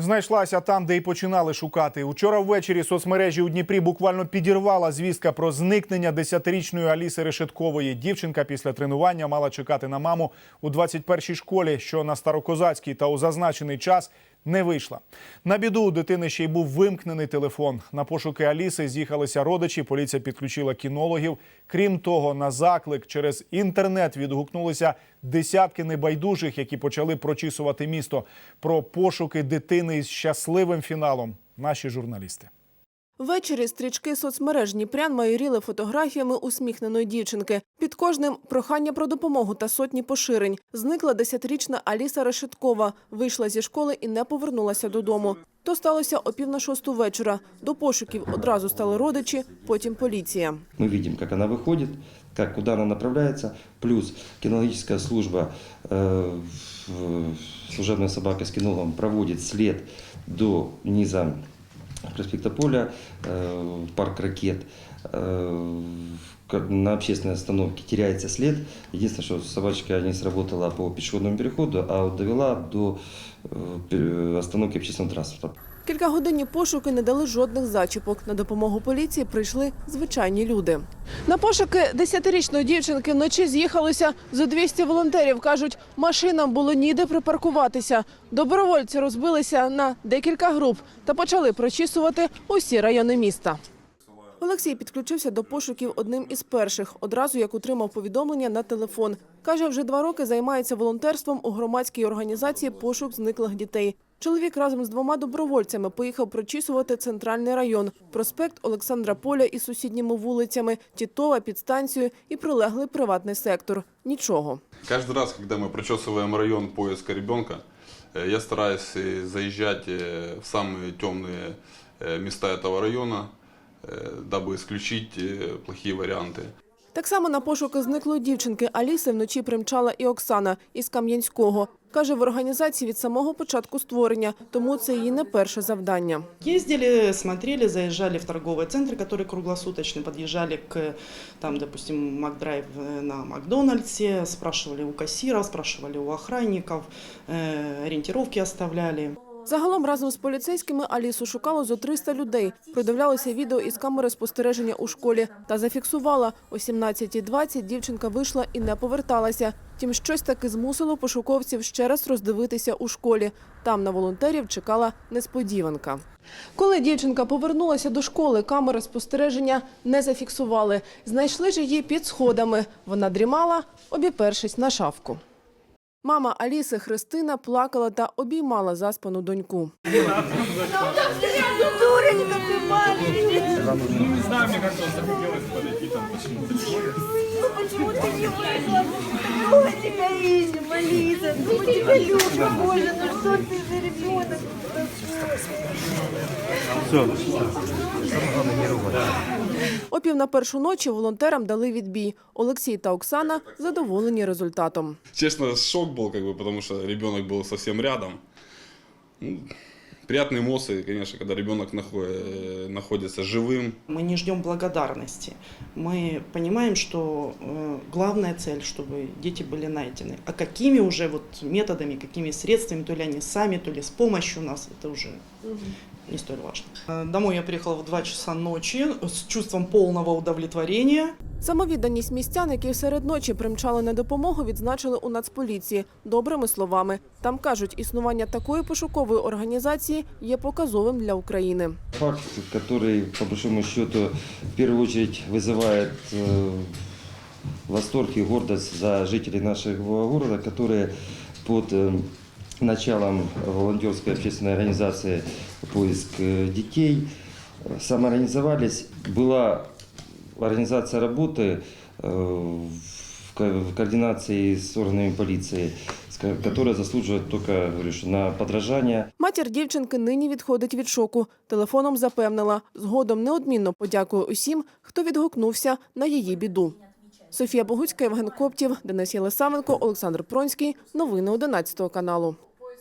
Знайшлася там, де й починали шукати. Учора ввечері соцмережі у Дніпрі буквально підірвала звістка про зникнення 10-річної Аліси Решеткової. Дівчинка після тренування мала чекати на маму у 21-й школі, що на Старокозацькій та у зазначений час не вийшла. На біду у дитини ще й був вимкнений телефон. На пошуки Аліси з'їхалися родичі. Поліція підключила кінологів. Крім того, на заклик через інтернет відгукнулися десятки небайдужих, які почали прочісувати місто. Про пошуки дитини із щасливим фіналом. Наші журналісти. Ввечері стрічки соцмереж Дніпрян майоріли фотографіями усміхненої дівчинки. Під кожним прохання про допомогу та сотні поширень. Зникла десятирічна Аліса Решеткова. Вийшла зі школи і не повернулася додому. То сталося о пів на шосту вечора. До пошуків одразу стали родичі, потім поліція. Мы видим, как она выходит, как, куда она направляется. Плюс кинологическая служба, э, в- служебная собака с кинологом проводит след до низа проспекта Поля, э, в парк ракет. Э, к- на общественной остановке теряется след. Единственное, что собачка не сработала по пешеходному переходу, а вот довела до э, пе- остановки общественного транспорта. Кількагодинні пошуки не дали жодних зачіпок. На допомогу поліції прийшли звичайні люди. На пошуки десятирічної дівчинки вночі з'їхалося зо 200 волонтерів. Кажуть, машинам було ніде припаркуватися. Добровольці розбилися на декілька груп та почали прочісувати усі райони міста. Олексій підключився до пошуків одним із перших, одразу як отримав повідомлення на телефон. Каже, вже два роки займається волонтерством у громадській організації Пошук зниклих дітей. Чоловік разом з двома добровольцями поїхав прочісувати центральний район, проспект Олександра Поля із сусідніми вулицями, Тітова, підстанцію і прилеглий приватний сектор. Нічого. Каждый раз, когда мы прочесываем район поиска ребенка, э, я стараюсь э, заезжать э, в самые темные э, места этого района, э, дабы исключить э, плохие варианты. Так само на пошуки зниклої дівчинки Аліси вночі примчала і Оксана із Кам'янського. Каже, в організації від самого початку створення, тому це її не перше завдання. Ездили, смотрели, заезжали в торговые центры, которые круглосуточно, подъезжали к, там, допустим, Макдрайв э, на Макдональдсе, спрашивали у кассиров, спрашивали у охранников, э, ориентировки оставляли. Загалом разом з поліцейськими Алісу шукало зо 300 людей. Продивлялися відео із камери спостереження у школі та зафіксувала. О 17.20 дівчинка вийшла і не поверталася. Втім, щось таки змусило пошуковців ще раз роздивитися у школі. Там на волонтерів чекала несподіванка. Коли дівчинка повернулася до школи, камери спостереження не зафіксували. Знайшли ж її під сходами. Вона дрімала, обіпершись на шафку. Мама Аліси Христина плакала та обіймала заспану доньку. Дурочка ты маленькая. Ну, не знаю, мне как-то захотелось подойти там почему-то. Ну почему ты не вышла? Мы тебя ищем, Алиса. Ну мы тебя любим, Боже. Ну что ты за ребенок О пів на першу ночі волонтерам дали відбій. Олексій та Оксана задоволені результатом. Честно, шок был, как бы, потому что ребенок был совсем рядом. Ну, приятные эмоции, конечно, когда ребенок нахо- находится живым, Мы не ждем благодарности. Мы понимаем, что э, главная цель, чтобы дети были найдены. А какими уже вот методами, какими средствами, то ли они сами, то ли с помощью нас, это уже не столь важно. Э, Домой я приехала в 2 часа ночи с чувством полного удовлетворения. Самовідданість містян, які серед ночі примчали на допомогу, відзначили у Нацполіції добрими словами. Там кажуть, існування такої пошукової організації є показовим для України. Факт, который, по большому счету, в первую очередь вызывает э, восторг и гордость за жителей нашего города, которые под э, началом волонтерской общественной организации «Поиск э, детей» э, самоорганизовались. Была организация работы э, в ко- в координации с органами полиции, с ко- которая заслуживает только, говорю, что на подражание. Матір дівчинки нині відходить від шоку. Телефоном запевнила, згодом неодмінно подякує усім, хто відгукнувся на її біду. Софія Богуцька, Євген Коптів, Денис Єлисавенко, Олександр Пронський. Новини 11 каналу.